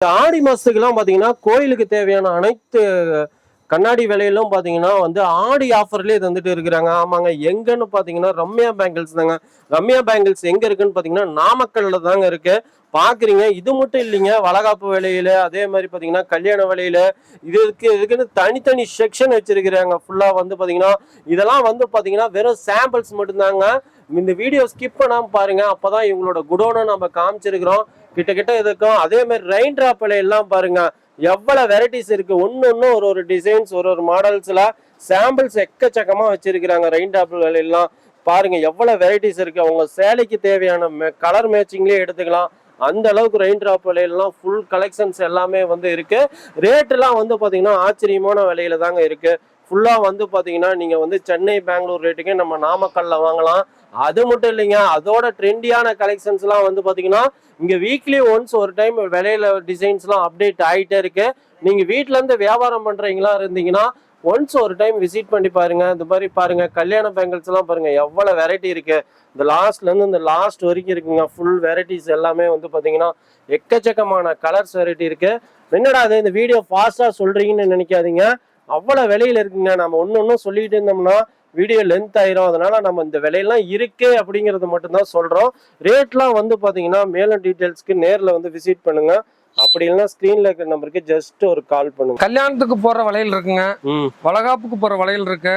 இந்த ஆடி மாசத்துக்குலாம் பாத்தீங்கன்னா கோயிலுக்கு தேவையான அனைத்து கண்ணாடி விலையிலும் பாத்தீங்கன்னா வந்து ஆடி ஆஃபர்லயே தந்துட்டு இருக்கிறாங்க. ஆமாங்க. எங்கன்னு பாத்தீங்கன்னா ரம்யா பேங்கிள்ஸ் தாங்க. ரம்யா பேங்கிள்ஸ் எங்க இருக்குன்னு பாத்தீங்கன்னா நாமக்கல்ல தாங்க இருக்கு. பாக்குறீங்க. இது மட்டும் இல்லைங்க. வளகாப்பு விலையில அதே மாதிரி பாத்தீங்கன்னா கல்யாண விலையில இதுக்கு இதுக்குன்னு தனித்தனி செக்ஷன் வச்சிருக்கிறாங்க. ஃபுல்லா வந்து பாத்தீங்கன்னா இதெல்லாம் வந்து பாத்தீங்கன்னா வெறும் சாம்பிள்ஸ் மட்டும்தாங்க. இந்த வீடியோ ஸ்கிப் பண்ணாம பாருங்க. அப்பதான் இவங்களோட குடோனை நம்ம காமிச்சிருக்கிறோம். கிட்ட கிட்ட இருக்கும் அதே மாதிரி ரெயின் டிராப் எல்லாம் பாருங்க எவ்வளவு வெரைட்டிஸ் இருக்கு. ஒன்னு ஒன்னு ஒரு ஒரு டிசைன்ஸ் ஒரு ஒரு மாடல்ஸ்ல சாம்பிள்ஸ் எக்கச்சக்கமா வச்சிருக்கிறாங்க ரெயின் டிராப் எல்லாம். பாருங்க எவ்வளவு வெரைட்டிஸ் இருக்கு. அவங்க சேலைக்கு தேவையான கலர் மேட்சிங்லயே எடுத்துக்கலாம். அந்த அளவுக்கு ரெயின் டிராப் விலையெல்லாம் ஃபுல் கலெக்ஷன்ஸ் எல்லாமே வந்து இருக்கு. ரேட் எல்லாம் வந்து பாத்தீங்கன்னா ஆச்சரியமான விலையில தாங்க இருக்கு. ஃபுல்லாக வந்து பார்த்தீங்கன்னா நீங்கள் வந்து சென்னை பெங்களூர் ரேட்டுக்கே நம்ம நாமக்கல்ல வாங்கலாம். அது மட்டும் இல்லைங்க அதோட ட்ரெண்டியான கலெக்ஷன்ஸ்லாம் வந்து பார்த்தீங்கன்னா இங்கே வீக்லி ஒன்ஸ் ஒரு டைம் விலையில டிசைன்ஸ்லாம் அப்டேட் ஆகிட்டே இருக்கு. நீங்கள் வீட்டிலேருந்து இருந்து வியாபாரம் பண்ணுறீங்களா இருந்தீங்கன்னா ஒன்ஸ் ஒரு டைம் விசிட் பண்ணி பாருங்க. இந்த மாதிரி பாருங்க கல்யாண பேங்கிள்ஸ் எல்லாம் பாருங்க எவ்வளவு வெரைட்டி இருக்கு. இந்த லாஸ்ட்ல இருந்து இந்த லாஸ்ட் வரைக்கும் இருக்குங்க ஃபுல் வெரைட்டிஸ் எல்லாமே வந்து பாத்தீங்கன்னா எக்கச்சக்கமான கலர்ஸ் வெரைட்டி இருக்கு. என்னடா அது இந்த வீடியோ ஃபாஸ்டா சொல்றீங்கன்னு நினைக்காதீங்க. அவ்வளவு விலையில இருக்குங்க. நம்ம ஒன்னு ஒன்னும் சொல்லிட்டு இருந்தோம்னா வீடியோ லென்த் ஆயிரும். அதனால நம்ம இந்த விலையெல்லாம் இருக்கு அப்படிங்கறது மட்டும்தான் சொல்றோம். ரேட்லாம் வந்து பாத்தீங்கன்னா மேலும் டீட்டெயில்ஸ்க்கு நேர்ல வந்து விசிட் பண்ணுங்க. அப்படி இல்லைன்னா ஸ்கிரீன்ல இருக்கிற நம்பருக்கு ஜஸ்ட் ஒரு கால் பண்ணுங்க. கல்யாணத்துக்கு போற வளையல் இருக்குங்க. வளகாப்புக்கு போற வளையல் இருக்கு.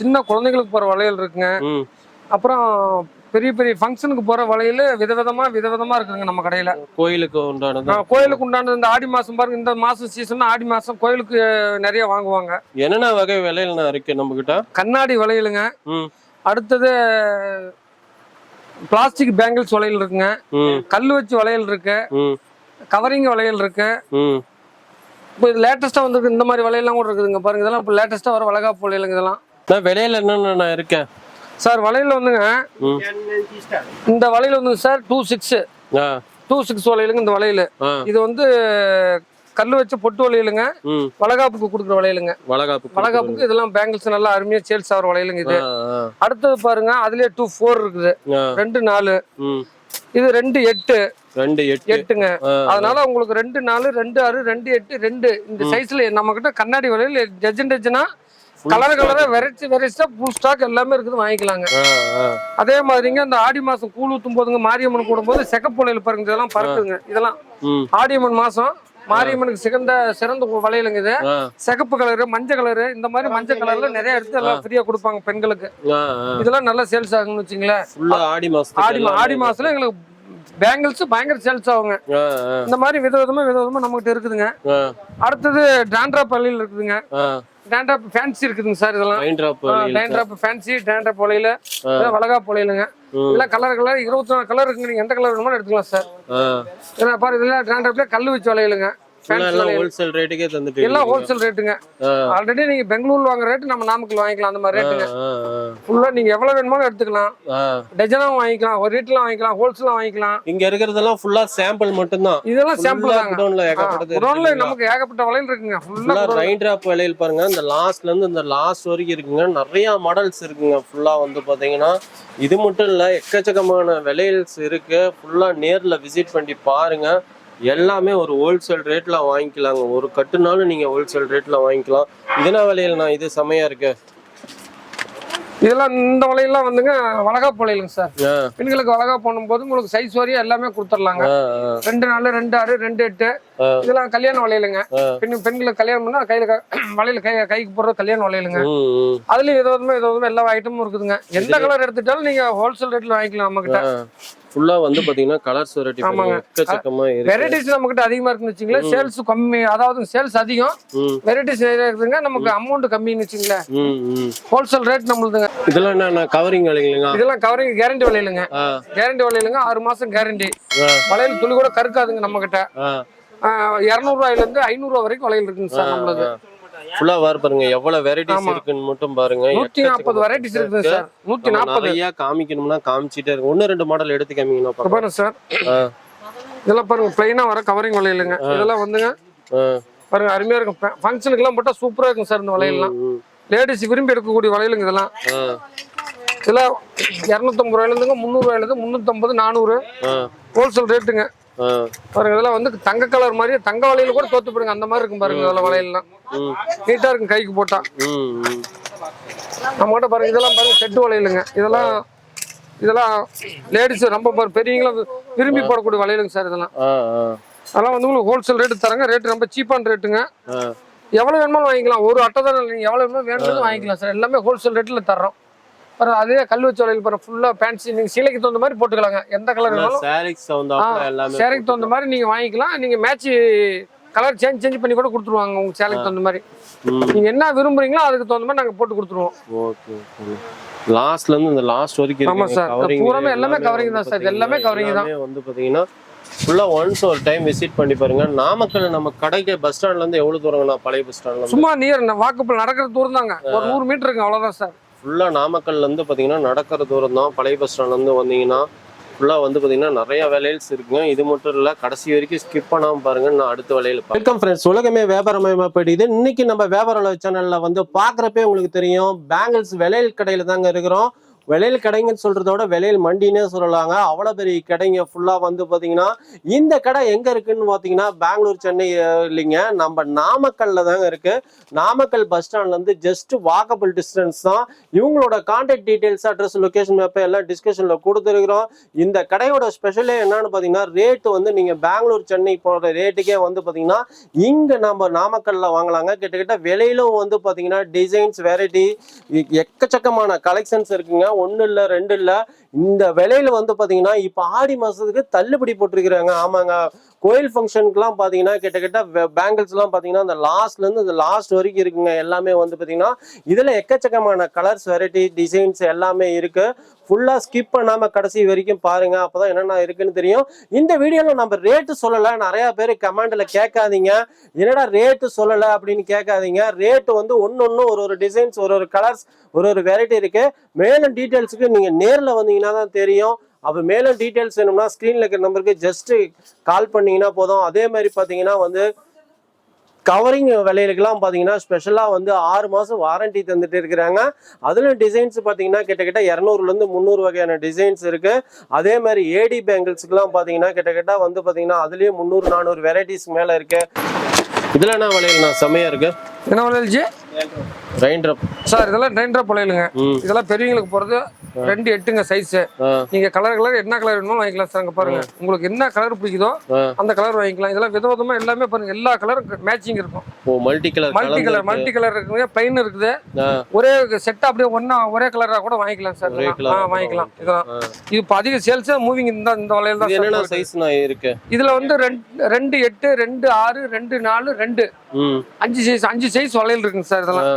சின்ன குழந்தைகளுக்கு போற வளையல் இருக்குங்க. அப்புறம் பெரிய பெரிய ஃபங்க்ஷனுக்கு போற வளையல் விதவிதமா விதவிதமா இருக்குங்க நம்ம கடையில. கோயிலுக்கு உண்டானது. ஆ, கோயிலுக்கு உண்டான இந்த ஆடி மாசம் பாருங்க இந்த மாசம் சீசன் ஆடி மாசம் கோயிலுக்கு நிறைய வாங்குவாங்க. என்னென்ன வகை விலையில இருக்கு நம்ம கிட்ட கண்ணாடி வளையலுங்க ம். அடுத்தது பிளாஸ்டிக் பேங்கிள்ஸ் வளையல் இருக்குங்க. ம். கல் வச்சு வளையல் இருக்கு. ம். கவரிங் வளையல் இருக்கு. ம். இப்போ இது லேட்டஸ்டா வந்திருக்கு இந்த மாதிரி வளையல்லாம் கூட இருக்குதுங்க பாருங்க. இதெல்லாம் இப்போ லேட்டஸ்டா வர வளகாப்பு வளையலுங்க இதெல்லாம். விலையில என்னென்ன இருக்கேன்? சார் வளையல் வந்துங்க. இந்த வளையல் வந்துங்க sir two six two six வளையலுங்க இந்த வளையல் ஆ. இது வந்து கல் வச்சு பொட்டு வளையலுங்க ம். வளகாப்புக்கு கொடுக்குற வளையலுங்க வளகாப்பு வளகாப்புக்கு இதெல்லாம் பேங்கிள்ஸ் நல்லா அருமையா சேல்ஸ் ஆகிற வளையலுங்க இது. அடுத்தது பாருங்க அதுலயே டூ ஃபோர் இருக்குது. ரெண்டு நாலு. இது ரெண்டு எட்டு. ரெண்டு எட்டு. எட்டுங்க. அதனால உங்களுக்கு ரெண்டு நாலு ரெண்டு ஆறு ரெண்டு எட்டு ரெண்டு. இந்த சைஸ்ல நம்ம கிட்ட கண்ணாடி வளையல் டஜன் டஜனா கலர் கலரா வெரைட்டி வெரைட்டியா ஃபுல் ஸ்டாக் எல்லாமே இருக்குது வாங்கிக்கலாங்க. அதே மாதிரிங்க இந்த ஆடி மாசம் கூழ் ஊத்தும் போதுங்க மாரியம்மன் கூடும்போது செக்கப்புலையில் பாருங்க இதெல்லாம் பறக்குதுங்க இதெல்லாம். ஆடியம்மன் மாசம் மாரியம்மனுக்கு சிறந்த சிறந்த வளையலுங்க இது. சிகப்பு கலரு மஞ்சள் கலரு இந்த மாதிரி மஞ்சள் கலர்ல நிறைய எடுத்து எல்லாம் ஃப்ரீயா கொடுப்பாங்க பெண்களுக்கு. இதெல்லாம் நல்லா சேல்ஸ் ஆகும்னு வச்சுங்களேன். ஃபுல்லா ஆடி மாசத்துக்கு ஆடி. ஆடி மாசத்துல எங்களுக்கு பேங்கிள்ஸ் பயங்கர சேல்ஸ் ஆகுங்க. இந்த மாதிரி விதவிதமா விதவிதமா நம்மகிட்ட இருக்குதுங்க. அடுத்தது டாண்ட்ரா பள்ளியில் இருக்குதுங்க. ஆ. டாண்ட்ரா ஃபேன்சி இருக்குதுங்க சார் இதெல்லாம். மைண்ட் ட்ராப் வலையில். டாண்ட்ரா ஃபேன்சி டாண்ட்ரா பொலையில வளகா பொலையிலுங்க. இதெல்லாம் கலர் கலர் இருபத்தி நாலு கலர் இருக்குங்க. நீங்க எந்த கலர் வேணுமோ எடுத்துக்கலாம் சார். பாரு இதெல்லாம் டாண்ட்ராப்ல கல் வச்சு வளையலுங்க வளையல் ஹோல்சேல் ரேட்டுக்கே தந்துட்டு எல்லாம். ஹோல்சேல் ரேட்டுங்க ஆல்ரெடி நீங்க பெங்களூர்ல வாங்குற ரேட்டு நம்ம நாமக்கல் வாங்கிக்கலாம் அந்த மாதிரி ரேட்டுங்க ஃபுல்லா நீங்க எவ்வளவு வேணுமாலும் எடுத்துக்கலாம். டஜனாவும் வாங்கிக்கலாம் ஒரு ரேட்ல வாங்கிக்கலாம் ஹோல்சேலாம் வாங்கிக்கலாம். இங்க இருக்கிறதெல்லாம் ஃபுல்லா சாம்பிள் மட்டும்தான். இதெல்லாம் சாம்பிள் தாங்க. குடோன்ல ஏகப்பட்டது குடோன்ல இருக்குங்க. நமக்கு ஏகப்பட்ட வளையல் இருக்குங்க. ஃபுல்லா ரைன் டிராப் விலையில் பாருங்க. இந்த லாஸ்ட்ல இருந்து இந்த லாஸ்ட் வரைக்கும் இருக்குங்க. நிறைய மாடல்ஸ் இருக்குங்க. ஃபுல்லா வந்து பாத்தீங்கன்னா இது மட்டும் இல்ல எக்கச்சக்கமான விலையில்ஸ் இருக்கு. ஃபுல்லா நேர்ல விசிட் பண்ணி பாருங்க. எல்லாமே ஒரு ஹோல்சேல் ரேட்ல வாங்கிக்கலாங்க. ஒரு கட்டுனாலும் நீங்க ஹோல்சேல் ரேட்ல வாங்கிக்கலாம். இதனா விலையில நான் இது செமையா இருக்கு? இதெல்லாம் இந்த வளையல்லாம் வந்துங்க வளகாப்பு வளையலுங்க சார். பெண்களுக்கு வளகா போது உங்களுக்கு சைஸ் வரையும் எல்லாமே கொடுத்துடலாங்க. ரெண்டு நாலு ரெண்டு ஆறு ரெண்டு எட்டு. இதெல்லாம் கல்யாண வளையலுங்க. பெண் பெண்களுக்கு கல்யாணம் பண்ணா கையில வளையல் கை கைக்கு போடுற கல்யாண வளையலுங்க. அதுலயும் விதமா வித விதமா எல்லா ஐட்டமும் இருக்குதுங்க. எந்த கலர் எடுத்துட்டாலும் நீங்க ஹோல்சேல் ரேட்ல வாங்கிக்கலாம் நம்ம கிட்ட ஃபுல்லா வந்து பாத்தீங்கன்னா கலர்ஸ் வெரைட்டி ஆமாங்க. எக்கச்சக்கமா இருக்கு. வெரைட்டிஸ் நம்ம கிட்ட அதிகமா இருக்குன்னு வச்சுங்களேன் சேல்ஸ் கம்மி அதாவது சேல்ஸ் அதிகம். வெரைட்டிஸ் நிறைய இருக்குதுங்க நமக்கு அமௌண்ட் கம்மின்னு வச்சுங்களேன். ஹோல்சேல் ரேட் நம்மளுதுங்க. இதெல்லாம் என்ன கவரிங் விலைங்களா இதெல்லாம் கவரிங் கேரண்டி வளையலுங்க கேரண்டி வளையலுங்க ஆறு மாசம் கேரண்டி வளையல் துளி கூட கருக்காதுங்க நம்ம கிட்ட ஆ. இரநூறுவாயில இருந்து ஐநூறுவா வரைக்கும் வளையல் இருக்குங்க சார் நம்மளுது. ஃபுல்லா வார் பாருங்க. எவ்வளவு வெரைட்டிஸ். இருக்குன்னு மட்டும் பாருங்க. நூத்தி நாற்பது வெரைட்டிஸ் இருக்குங்க சார் நூத்தி நாற்பது நிறைய காமிக்கணும்னா காமிச்சிட்டே இருக்கு ஒன்னு ரெண்டு மாடல் எடுத்து காமிக்கணும். பாருங்க சார் இதெல்லாம் பாருங்க பிளைனா வர கவரிங் வளையலுங்க. இதெல்லாம் வந்துங்க. பாருங்க அருமையா இருக்கும். ஃபங்க்ஷனுக்கு எல்லாம் போட்டா சூப்பரா இருக்கும் சார் இந்த வளையல்லாம். லேடிஸ் விரும்பி எடுக்கக்கூடிய வளையலுங்க இதெல்லாம். இதெல்லாம் இரநூத்தம்பது ரூபாயில இருந்துங்க முந்நூறு ரூபாயில இருந்து முந்நூற்றம்பது நானூறு. ஹோல்சேல் ரேட்டுங்க பாருங்க இதெல்லாம் வந்து தங்க கலர் மாதிரியே தங்க வளையல கூட தோத்து போடுங்க அந்த மாதிரி இருக்கும் பாருங்க இதெல்லாம் வளையல்லாம். நீட்டா இருக்கும் கைக்கு போட்டா. நம்ம கிட்ட பாருங்க இதெல்லாம் பாருங்க செட்டு வளையலுங்க இதெல்லாம் இதெல்லாம் லேடிஸ் ரொம்ப பாரு- பெரியவங்களும் விரும்பி போடக்கூடிய வளையலுங்க சார் இதெல்லாம். அதெல்லாம் வந்து உங்களுக்கு ஹோல்சேல் ரேட்டு தரங்க. ரேட் ரொம்ப சீப்பான ரேட்டுங்க ஆ. எவ்வளவு வேணுமாலும் வாங்கிக்கலாம். ஒரு அட்டை தானே நீங்க எவ்வளவு வேணுமோ வேணும்னு வாங்கிக்கலாம் சார். எல்லாமே ஹோல்சேல் ரேட்ல தர்றோம். பாருங்க அதே கல் வச்ச வளையல் பாருங்க ஃபுல்லா ஃபேன்சி நீங்க சீலைக்கு தகுந்த மாதிரி போட்டுக்கலாங்க. எந்த கலர் வேணாலும் எல்லாமே சேலைக்கு தகுந்த மாதிரி நீங்க வாங்கிக்கலாம். நீங்க மேட்ச் கலர் சேஞ்ச் சேஞ்ச் பண்ணி கூட கொடுத்துருவாங்க உங்க சேலைக்கு தகுந்த மாதிரி. நீங்க என்ன விரும்புறீங்களோ அதுக்கு தகுந்த மாதிரி நாங்க போட்டு கொடுத்துருவோம். ஓகே லாஸ்ட்ல இருந்து இந்த லாஸ்ட் வரைக்கும் ஆமா. சார். பூராமே எல்லாமே வந்து தான் சார். எல்லாமே covering தான். வந்து பாத்தீங்கன்னா ஃபுல்லா ஒன்ஸ் ஒரு டைம் விசிட் பண்ணி பாருங்க. நாமக்கல் நம்ம கடைக்கு பஸ் ஸ்டாண்ட்ல இருந்து எவ்வளவு தூரங்கண்ணா பழைய பஸ் ஸ்டாண்ட்ல சும்மா நியர் வாக்குப்பல் நடக்கிற தூரம் தாங்க. ஒரு நூறு மீட்டர் இருக்கு அவ்வளவுதான் சார். ஃபுல்லா நாமக்கல்ல இருந்து பாத்தீங்கன்னா நடக்கிற தூரம் தான். பழைய பஸ் ஸ்டாண்ட்ல இருந்து வந்தீங்கன்னா ஃபுல்லா வந்து பாத்தீங்கன்னா நிறைய வேலையில்ஸ் இருக்குங்க இது மட்டும் இல்ல கடைசி வரைக்கும் ஸ்கிப் பண்ணாம பாருங்க. நான் அடுத்த வேலையில் வெல்கம் ஃப்ரெண்ட்ஸ் உலகமே வியாபாரமயமாப்படுது இன்னைக்கு நம்ம வியாபார சேனல்ல வந்து பார்க்குறப்பே உங்களுக்கு தெரியும். பேங்கிள்ஸ் விலையில் கடையில தாங்க இருக்கிறோம். விலையில் கடைங்கன்னு சொல்றத விட விலையில் மண்டினே சொல்லலாங்க. அவ்வளோ பெரிய கடைங்க ஃபுல்லாக வந்து பார்த்தீங்கன்னா இந்த கடை எங்கே இருக்குன்னு பார்த்தீங்கன்னா பெங்களூர் சென்னை இல்லைங்க. நம்ம நாமக்கல்ல தாங்க இருக்கு. நாமக்கல் பஸ் ஸ்டாண்ட்லேருந்து ஜஸ்ட் வாக்கபிள் டிஸ்டன்ஸ் தான். இவங்களோட கான்டாக்ட் டீடைல்ஸ் அட்ரஸ் லொக்கேஷன் மேப்பை எல்லாம் டிஸ்கஷனில் கொடுத்துருக்குறோம். இந்த கடையோட ஸ்பெஷலே என்னன்னு பார்த்தீங்கன்னா ரேட்டு வந்து நீங்கள் பெங்களூர் சென்னை போகிற ரேட்டுக்கே வந்து பார்த்தீங்கன்னா இங்கே நம்ம நாமக்கல்ல வாங்கலாங்க. கிட்டத்தட்ட விலையிலும் வந்து பார்த்தீங்கன்னா டிசைன்ஸ் வெரைட்டி எக்கச்சக்கமான கலெக்ஷன்ஸ் இருக்குங்க. ஒன்றும் இல்லை ரெண்டு இல்லை. இந்த விலையில வந்து பார்த்தீங்கன்னா இப்போ ஆடி மாதத்துக்கு தள்ளுபடி போட்டிருக்கிறாங்க. ஆமாங்க. கோயில் ஃபங்க்ஷனுக்குலாம் பார்த்தீங்கன்னா கிட்டத்தட்ட பேங்கிள்ஸ்லாம் பார்த்தீங்கன்னா அந்த லாஸ்ட்லேருந்து இந்த லாஸ்ட் வரைக்கும் இருக்குங்க. எல்லாமே வந்து பார்த்தீங்கன்னா இதில் எக்கச்சக்கமான கலர்ஸ் வெரைட்டி டிசைன்ஸ் எல்லாமே இருக்கு. ஃபுல்லாக ஸ்கிப் பண்ணாமல் கடைசி வரைக்கும் பாருங்க. அப்போதான் என்னென்ன இருக்குன்னு தெரியும். இந்த வீடியோவில் நம்ம ரேட்டு சொல்லலை. நிறைய பேர் கமெண்டில் கேட்காதீங்க. என்னடா ரேட்டு சொல்லலை அப்படின்னு கேட்காதீங்க. ரேட்டு வந்து ஒன்று ஒன்று ஒரு ஒரு டிசைன்ஸ் ஒரு ஒரு கலர்ஸ் ஒரு ஒரு வெரைட்டி இருக்கு. மேலும் டீட்டெயில்ஸுக்கு நீங்கள் நேரில் வந்தீங்கன்னா தான் தெரியும். அப்போ மேலும் டீட்டெயில்ஸ் வேணும்னா ஸ்க்ரீனில் இருக்கிற நம்பருக்கு ஜஸ்ட்டு கால் பண்ணீங்கன்னா போதும். அதே மாதிரி பார்த்தீங்கன்னா வந்து கவரிங் விலைகளுக்கெல்லாம் பார்த்தீங்கன்னா ஸ்பெஷலாக வந்து ஆறு மாதம் வாரண்டி தந்துட்டு இருக்கிறாங்க. அதில் டிசைன்ஸ் பார்த்தீங்கன்னா கிட்டத்தட்ட இரநூறுலேருந்து முந்நூறு வகையான டிசைன்ஸ் இருக்குது அதே மாதிரி ஏடி பேங்கிள்ஸுக்குலாம் பார்த்தீங்கன்னா கிட்டத்தட்ட வந்து பார்த்தீங்கன்னா அதுலேயும் முந்நூறு நானூறு வெரைட்டிஸ் மேலே இருக்குது இதில் என்ன விலையில்ண்ணா செம்மையாக இருக்குது என்ன விளையாச்சு ரைண்டர் சார் இதெல்லாம் நைன் ட்ராப் வளையலுங்க ம். இதெல்லாம் பெரியவங்களுக்கு போறது ரெண்டு எட்டுங்க சைஸ் நீங்க கலர் கலர் என்ன கலர் வேணுமோ வாங்கிக்கலாம் சார் அங்க பாருங்க. உங்களுக்கு என்ன கலர் பிடிக்குதோ. அந்த கலர் வாங்கிக்கலாம். இதெல்லாம் விதவிதமா எல்லாமே பாருங்க. எல்லா கலரும் மேட்சிங் இருக்கும். Multi colour multi colour multi colour இருக்குங்க. பிளைன் இருக்குது. ஒரே செட் அப்படியே ஒண்ணா ஒரே கலரா கூட வாங்கிக்கலாம் சார் வாங்கிக்கலாம். இதெல்லாம். இது இப்போ அதிக சேல்ஸ் மூவிங் இந்த இந்த வளையல் தான் என்னென்ன. சைஸ்ண்ணா இருக்கு? இதுல வந்து ரெண்டு ரெண்டு எட்டு ரெண்டு ஆறு ரெண்டு நாலு ரெண்டு. அஞ்சு சைஸ் அஞ்சு சைஸ் வளையல் இருக்குங்க சார் இதெல்லாம்.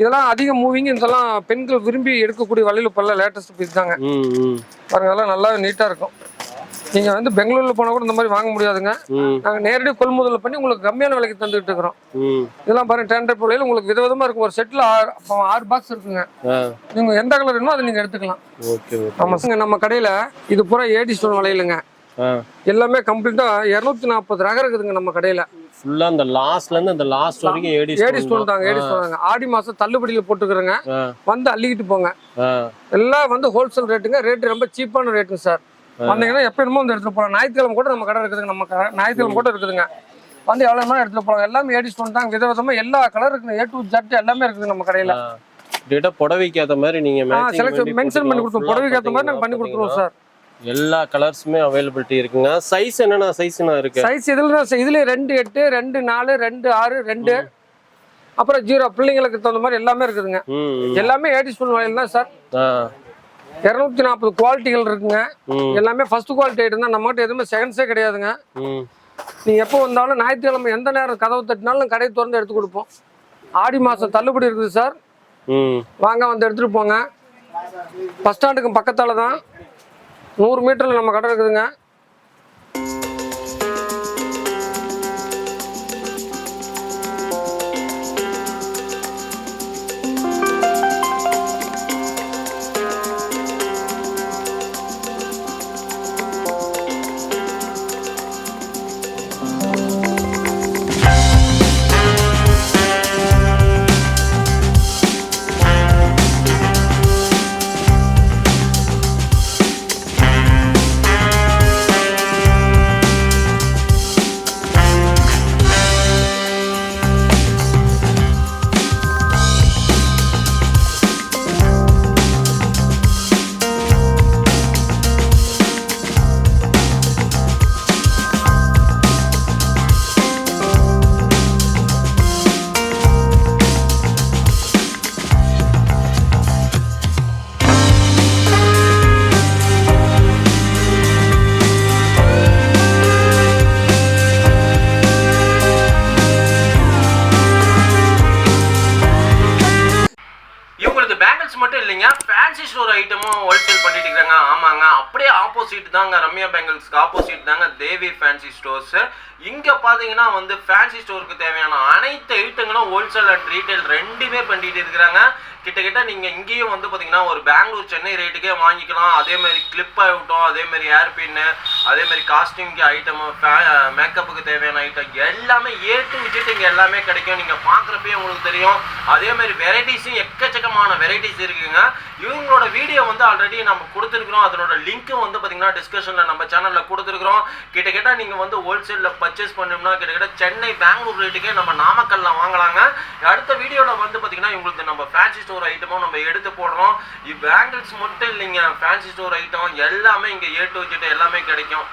இதெல்லாம் அதிக மூவிங் இதெல்லாம் பெண்கள் விரும்பி எடுக்கக்கூடிய வளையல் இப்பெல்லாம் லேட்டஸ்ட் பீஸ் தாங்க. பாருங்க அதெல்லாம் நல்லா நீட்டா இருக்கும். நீங்க வந்து பெங்களூர்ல போனா கூட இந்த மாதிரி வாங்க முடியாதுங்க. ம். நாங்க நேரடி கொள்முதல் பண்ணி உங்களுக்கு கம்மியான விலைக்கு தந்துட்டு இருக்கிறோம். இதெல்லாம் பாருங்க டெண்டர் பொருளையில் உங்களுக்கு விதவிதமா இருக்கும். ஒரு செட்ல ஆறு ஆறு பாக்ஸ் இருக்குங்க. ஆ. நீங்க எந்த கலர் வேணுமோ அதை நீங்க எடுத்துக்கலாம். Okay okay. ஆமா சார் நம்ம கடையில இது பூரா ஏடி ஸ்டோன் வளையலுங்க ஆ. எல்லாமே கம்ப்ளீட்டா இருநூத்தி நாற்பது ரகம் இருக்குதுங்க நம்ம கடையில. ஃபுல்லா அந்த லாஸ்ட்ல இருந்து அந்த லாஸ்ட் வரைக்கும் ஏடி ஏடி ஸ்டோன் தாங்க ஏடி ஸ்டோன் தாங்க. ஆடி மாசம் தள்ளுபடியில போட்டுக்கிறேங்க. வந்து அள்ளிக்கிட்டு போங்க. எல்லாம் வந்து ஹோல்சேல் ரேட்டுங்க ரேட் ரொம்ப சீப்பான ரேட்டுங்க சார் வந்தீங்கன்னா எப்போ என்னமோ வந்து எடுத்துட்டு போகலாம் ஞாயிற்றுக்கிழமை கூட நம்ம கடை இருக்குதுங்க. நம்ம கடை ஞாயிற்றுக்கிழமை கூட இருக்குதுங்க. வந்து எவ்வளோ வேணா எடுத்துட்டு போகலாம் எல்லாமே ஏடி ஸ்டோன் தாங்க. வித விதமா எல்லா கலர் இருக்குது ஏ டு ஜட் எல்லாமே இருக்குது நம்ம கடையில. புடவைக்கு ஏத்த மாதிரி நீங்க ஆ matching செலக்ட் மென்ஷன் பண்ணி full-ஆ புடவைக்கு ஏற்ற மாதிரி நாங்கள் பண்ணி கொடுத்துருவோம் சார் எல்லா கலர்ஸுமே அவைலபிலிட்டி இருக்குங்க. சைஸ் என்னென்ன சைஸ்னா இருக்கு. சைஸ் இதில் தான் இதுல ரெண்டு எட்டு ரெண்டு நாலு ரெண்டு ஆறு ரெண்டு. அப்புறம் ஜீரோ பிள்ளைங்களுக்கு தகுந்த மாதிரி எல்லாமே இருக்குதுங்க. எல்லாமே ஏடி ஸ்டோன் வகையில் தான் சார் இரநூத்தி நாற்பது குவாலிட்டிகள் இருக்குங்க. எல்லாமே ஃபர்ஸ்ட் குவாலிட்டி ஐட்டம் தான். நம்மகிட்ட எதுவுமே செகண்ட்ஸே கிடையாதுங்க. ம். நீங்க எப்போ வந்தாலும் ஞாயிற்றுக்கிழமை எந்த நேரம் கதவு தட்டினாலும் கடையை திறந்து எடுத்து கொடுப்போம். ஆடி மாசம் தள்ளுபடி இருக்குது சார் வாங்க வந்து எடுத்துட்டு போங்க. பஸ் ஸ்டாண்டுக்கு பக்கத்தால தான். நூறு மீட்டரில் நம்ம கடை இருக்குதுங்க. இல்லைங்க. ஃபேன்சி ஸ்டோர் ஐட்டமும் ஹோல்சேல் பண்ணிட்டு இருக்காங்க ஆமாங்க. அப்படியே ஆப்போசிட் தாங்க. ரம்யா பேங்கிள்ஸ்க்கு ஆப்போசிட் தாங்க. தேவி ஃபேன்சி ஸ்டோர்ஸ் இங்கே பார்த்தீங்கன்னா வந்து ஃபேன்சி ஸ்டோருக்கு தேவையான அனைத்து ஐட்டங்களும் ஹோல்சேல் அண்ட் ரீட்டைல் ரெண்டுமே பண்ணிட்டு இருக்கிறாங்க. கிட்டத்தட்ட நீங்கள் இங்கேயும் வந்து பார்த்தீங்கன்னா ஒரு பெங்களூர் சென்னை ரேட்டுக்கே வாங்கிக்கலாம். அதேமாதிரி கிளிப் ஆகட்டும் அதே ஏர்பின்னு ஏர் பின்னு அதே மாதிரி காஸ்டியூம்க்கு ஐட்டம் மேக்கப்புக்கு தேவையான ஐட்டம் எல்லாமே ஏ டு விஜிட் எல்லாமே கிடைக்கும். நீங்கள் பார்க்குறப்பே உங்களுக்கு தெரியும். அதே மாதிரி வெரைட்டிஸும் எக்கச்சக்கமான வெரைட்டிஸ் இருக்குங்க. இவங்களோட வீடியோ வந்து ஆல்ரெடி நம்ம கொடுத்துருக்குறோம். அதனோட லிங்க்கும் வந்து பார்த்தீங்கன்னா டிஸ்கஷனில் நம்ம சேனலில் கொடுத்துருக்குறோம். கிட்டத்தட்ட நீங்கள் வந்து ஹோல்சேலில் பர்ச்சேஸ் பண்ணோம்னா கிட்டத்தட்ட சென்னை பெங்களூர் ரேட்டுக்கே நம்ம நாமக்கல்ல வாங்கலாங்க. அடுத்த வீடியோல வந்து பாத்தீங்கன்னா உங்களுக்கு நம்ம ஃபேன்சி ஸ்டோர் ஐட்டமும் நம்ம எடுத்து போடுறோம். பேங்கிள்ஸ் மட்டும் இல்லைங்க. ஃபேன்சி ஸ்டோர் ஐட்டம் எல்லாமே இங்க ஏ டு ஜெட் எல்லாமே கிடைக்கும்.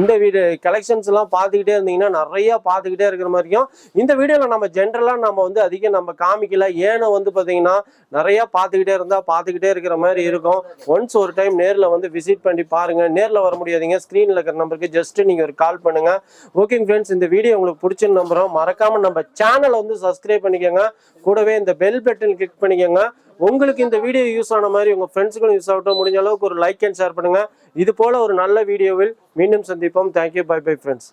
இந்த வீடு கலெக்ஷன்ஸ் எல்லாம் பார்த்துக்கிட்டே இருந்தீங்கன்னா நிறைய பார்த்துக்கிட்டே இருக்கிற மாதிரியும் இந்த வீடியோவில் நம்ம ஜென்ரலாக நம்ம வந்து அதிகம் நம்ம காமிக்கல. ஏன்னா வந்து பார்த்தீங்கன்னா நிறைய பார்த்துக்கிட்டே இருந்தால் பார்த்துக்கிட்டே இருக்கிற மாதிரி இருக்கும். ஒன்ஸ் ஒரு டைம் நேரில் வந்து விசிட் பண்ணி பாருங்க. நேரில் வர முடியாதீங்க. ஸ்க்ரீனில் இருக்கிற நம்பருக்கு ஜஸ்ட் நீங்கள் ஒரு கால் பண்ணுங்க. ஓகேங்க ஃப்ரெண்ட்ஸ் இந்த வீடியோ உங்களுக்கு பிடிச்ச நம்புறோம். மறக்காம நம்ம சேனலை வந்து சப்ஸ்கிரைப் பண்ணிக்கோங்க. கூடவே இந்த பெல் பட்டன் கிளிக் பண்ணிக்கோங்க. உங்களுக்கு இந்த வீடியோ யூஸ் ஆன மாதிரி உங்க ஃப்ரெண்ட்ஸுக்கும் யூஸ் ஆகட்டும். முடிஞ்ச அளவுக்கு ஒரு லைக் அண்ட் ஷேர் பண்ணுங்க. இது போல ஒரு நல்ல வீடியோவில் மீண்டும் சந்திப்போம். Thank you bye bye friends